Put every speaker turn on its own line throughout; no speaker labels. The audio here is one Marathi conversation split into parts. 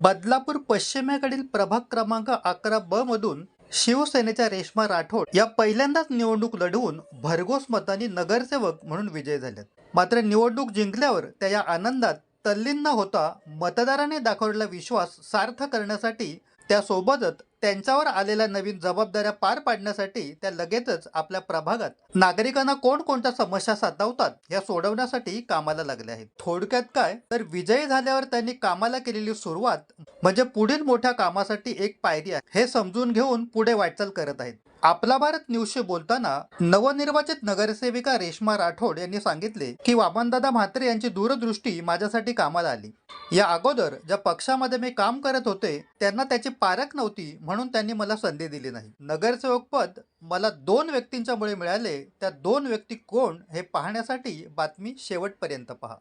बदलापूर पश्चिमेकडील प्रभाग क्रमांक अकरा ब मधून शिवसेनेच्या रेश्मा राठोड या पहिल्यांदाच निवडणूक लढवून भरघोस मतांनी नगरसेवक म्हणून विजय झाल्यात मात्र निवडणूक जिंकल्यावर त्या या आनंदात तल्लीन न होता मतदाराने दाखवलेला विश्वास सार्थ करण्यासाठी त्यासोबतच त्यांच्यावर आलेल्या नवीन जबाबदाऱ्या पार पाडण्यासाठी त्या लगेचच आपल्या प्रभागात नागरिकांना कोणकोणत्या समस्या साधवतात या सोडवण्यासाठी कामाला लागल्या आहेत. थोडक्यात काय? तर विजयी झाल्यावर त्यांनी कामाला केलेली सुरुवात म्हणजे पुढील मोठ्या कामासाठी एक पायरी आहे. हे समजून घेऊन पुढे वाटचाल करत आहेत. आपला भारत न्यूजशी बोलताना नवनिर्वाचित नगरसेविका रेश्मा राठोड यांनी सांगितले की वामनदादा म्हात्रे यांची दूरदृष्टी माझ्यासाठी कामाला आली. या अगोदर ज्या पक्षामध्ये मी काम करत होते त्यांना त्याची पारख नव्हती म्हणून त्यांनी मला संधी दिली नाही. नगरसेवक पद मला दोन व्यक्तींच्या मुळे मिळाले. त्या दोन व्यक्ती कोण हे पाहण्यासाठी बातमी शेवटपर्यंत पहा.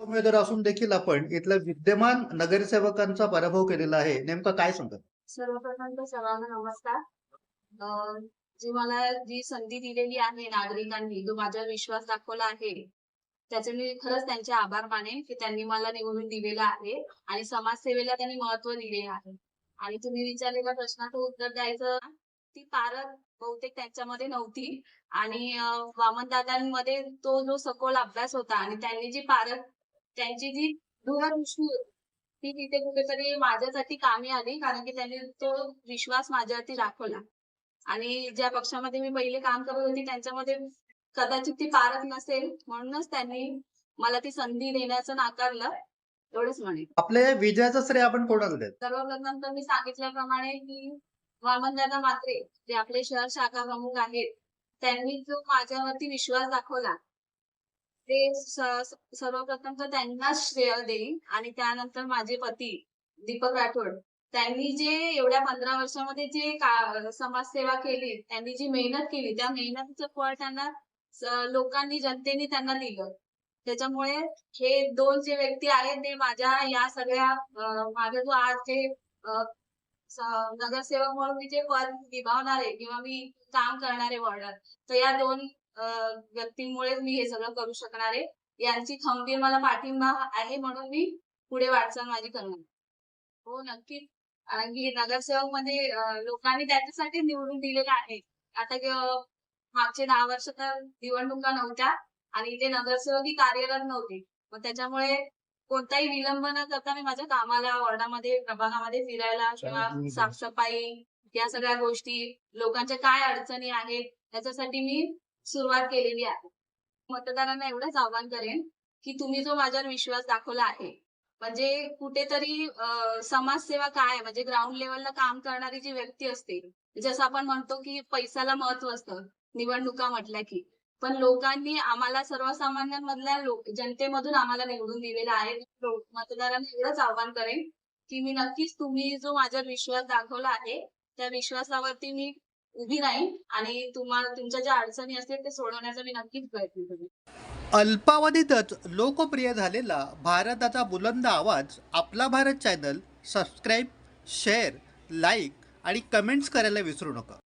उमेदवार असून देखील आपण इथल्या विद्यमान नगरसेवकांचा पराभव केलेला आहे. नेमकं काय सांगत
सर्वप्रथम तर सर्वांना नमस्कार. जी मला जी संधी दिलेली आहे नागरिकांनी जो माझ्यावर विश्वास दाखवला आहे त्याचे मी खरंच त्यांचे आभार मानेन की त्यांनी मला निवडून दिलेलं आहे आणि समाजसेवेला त्यांनी महत्त्व दिले आहे. आणि तुम्ही विचारलेल्या प्रश्नाचं उत्तर द्यायचं. ती पारख बहुतेक त्यांच्यामध्ये नव्हती. आणि अं, वामनदादांमध्ये तो जो सखोल अभ्यास होता आणि त्यांनी जी पारख त्यांची जी दूरदृष्टी ती तिथे कुठेतरी माझ्यासाठी कामी आली कारण की त्यांनी तो विश्वास माझ्यावरती दाखवला. आणि ज्या पक्षामध्ये मी पहिले काम करत होती त्यांच्यामध्ये कदाचित ती पारख नसेल म्हणूनच त्यांनी मला ती संधी देण्याचं नाकारलं. एवढंच म्हणेन
आपल्या विजयाचं श्रेय आपण कोणाला देत?
सर्वप्रथम तर मी सांगितल्याप्रमाणे की वामनदादा मात्रे जे आपले शहर शाखा प्रमुख आहेत त्यांनी जो माझ्यावरती विश्वास दाखवला ते स- सर्वप्रथम तर त्यांनाच श्रेय देईन आणि त्यानंतर माझे पती दीपक राठोड त्यांनी जे एवढ्या पंधरा वर्षामध्ये जे का- समाजसेवा केली त्यांनी जी मेहनत केली त्या मेहनतीचं फळ त्यांना स- लोकांनी जनतेने त्यांना दिलं. त्याच्यामुळे हे दोन जे व्यक्ती आहेत ते माझ्या या सगळ्या माझा जो आज जे नगरसेवक म्हणून मी जे पद निभावणार आहे किंवा मी काम करणार आहे वॉर्डात तर या दोन व्यक्तींमुळेच मी हे सगळं करू शकणार आहे. यांची खंबीर मला पाठिंबा आहे म्हणून मी पुढे वाटचाल माझी करणार. हो नक्कीच कारण की नगरसेवकमध्ये लोकांनी त्याच्यासाठी निवडून दिलेलं आहे. आता मागचे दहा वर्ष तर निवडणुका नव्हत्या. आणि इथे नगरसेवकही कार्यरत नव्हते मग त्याच्यामुळे कोणताही विलंब न करता मी माझ्या कामाला वॉर्डामध्ये प्रभागामध्ये फिरायला किंवा साफसफाई या सगळ्या गोष्टी लोकांच्या काय अडचणी आहेत त्याच्यासाठी मी सुरुवात केलेली आहे मतदारांना एवढंच आवाहन करेन की तुम्ही जो माझ्यावर विश्वास दाखवला आहे म्हणजे कुठेतरी समाजसेवा काय? म्हणजे ग्राउंड लेवलला काम करणारी जी व्यक्ती असते जसं आपण म्हणतो की पैशाला महत्त्व असतं निवडणुका म्हटल्या की पण लोकांनी आम्हाला सर्वसामान्यांमधल्या लोक जनतेमधून आम्हाला निवडून दिलेलं आहे. मतदारांना एवढंच आव्हान करेन की मी नक्कीच तुम्ही जो माझ्यावर विश्वास दाखवला आहे त्या विश्वासावरती मी उभी राहीन आणि तुम्हाला तुमच्या ज्या अडचणी असतील ते सोडवण्याचा मी नक्कीच प्रयत्न करेन.
अल्पावधीतच लोकप्रिय झालेला भारताचा बुलंद आवाज आपला Bharat channel subscribe share like आणि कमेंट्स करायला विसरू नका.